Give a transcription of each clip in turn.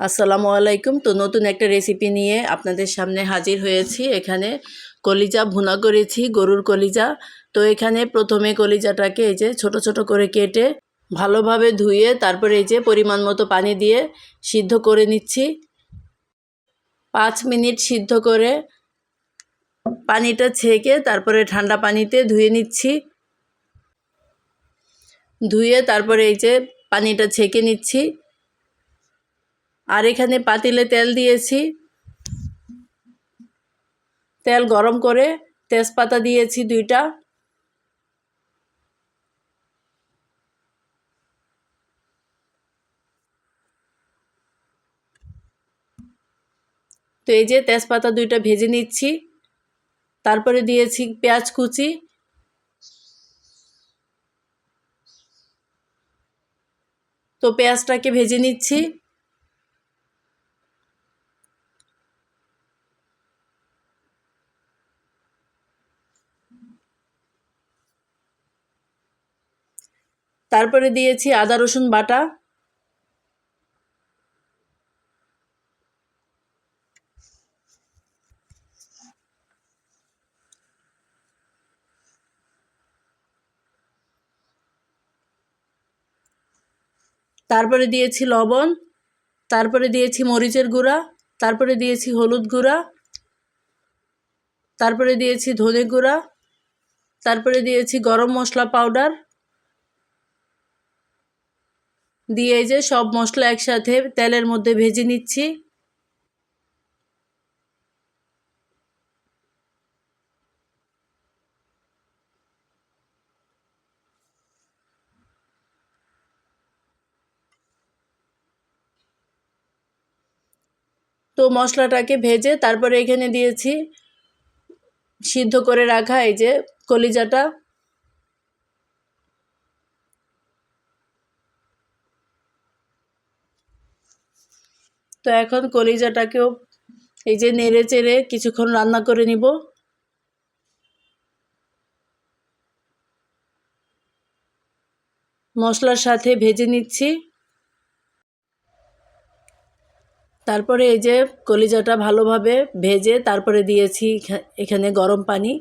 আসসালামু আলাইকুম। তো নতুন একটা রেসিপি নিয়ে আপনাদের সামনে হাজির হয়েছি। এখানে কলিজা ভুনা করেছি, গরুর কলিজা। তো এখানে প্রথমে কলিজাটাকে এই যে ছোট ছোট করে কেটে ভালোভাবে ধুয়ে তারপরে এই যে পরিমাণ মতো পানি দিয়ে সিদ্ধ করে নিচ্ছি। পাঁচ মিনিট সিদ্ধ করে পানিটা ছেঁকে তারপরে ঠান্ডা পানিতে ধুয়ে নিচ্ছি। ধুয়ে তারপরে এই যে পানিটা ছেঁকে নিচ্ছি। আর এখানে পাতিলে তেল দিয়েছি। তেল গরম করে তেজপাতা দিয়েছি দুইটা। তো এই যে তেজপাতা দুইটা ভেজে নিচ্ছি। তারপরে দিয়েছি পেঁয়াজ কুচি। তো পেঁয়াজটাকে ভেজে নিচ্ছি। তারপরে দিয়েছি আদা, রসুন বাটা। তারপরে দিয়েছি লবণ, তারপরে দিয়েছি মরিচের গুঁড়া, তারপরে দিয়েছি হলুদ গুঁড়া, তারপরে দিয়েছি ধনে গুঁড়া, তারপরে দিয়েছি গরম মশলা পাউডার। দিয়ে যে সব মশলা একসাথে তেলের মধ্যে ভেজে নিচ্ছি। তো মশলাটাকে ভেজে তারপরে এখানে দিয়েছি সিদ্ধ করে রাখা এই যে কলিজাটা। তো এখন কলিজাটাকেও এই যে নেড়ে চেড়ে কিছুক্ষণ রান্না করে নিব। মশলার সাথে ভেজে নিচ্ছি। তারপরে এই যে কলিজাটা ভালোভাবে ভেজে তারপরে দিয়েছি এখানে গরম পানি।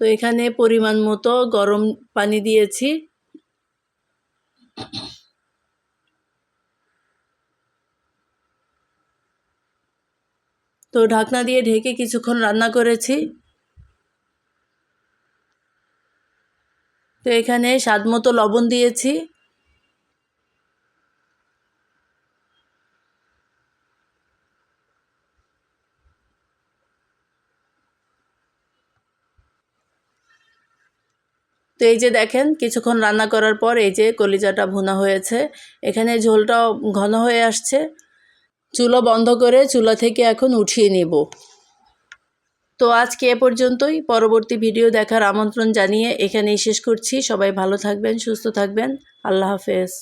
তো এখানে পরিমাণ মতো গরম পানি দিয়েছি। তো ঢাকনা দিয়ে ঢেকে কিছুক্ষণ রান্না করেছি। তো এখানে স্বাদ মতো লবণ দিয়েছি। তো এই যে দেখেন, কিছুক্ষণ রান্না করার পর এই যে কলিজাটা ভুনা হয়েছে। এখানে ঝোলটাও ঘন হয়ে আসছে। চুলো বন্ধ করে চুলা থেকে এখন উঠিয়ে নেব। তো আজকে এ পর্যন্তই। পরবর্তী ভিডিও দেখার আমন্ত্রণ জানিয়ে এখানেই শেষ করছি। সবাই ভালো থাকবেন, সুস্থ থাকবেন। আল্লাহ হাফেজ।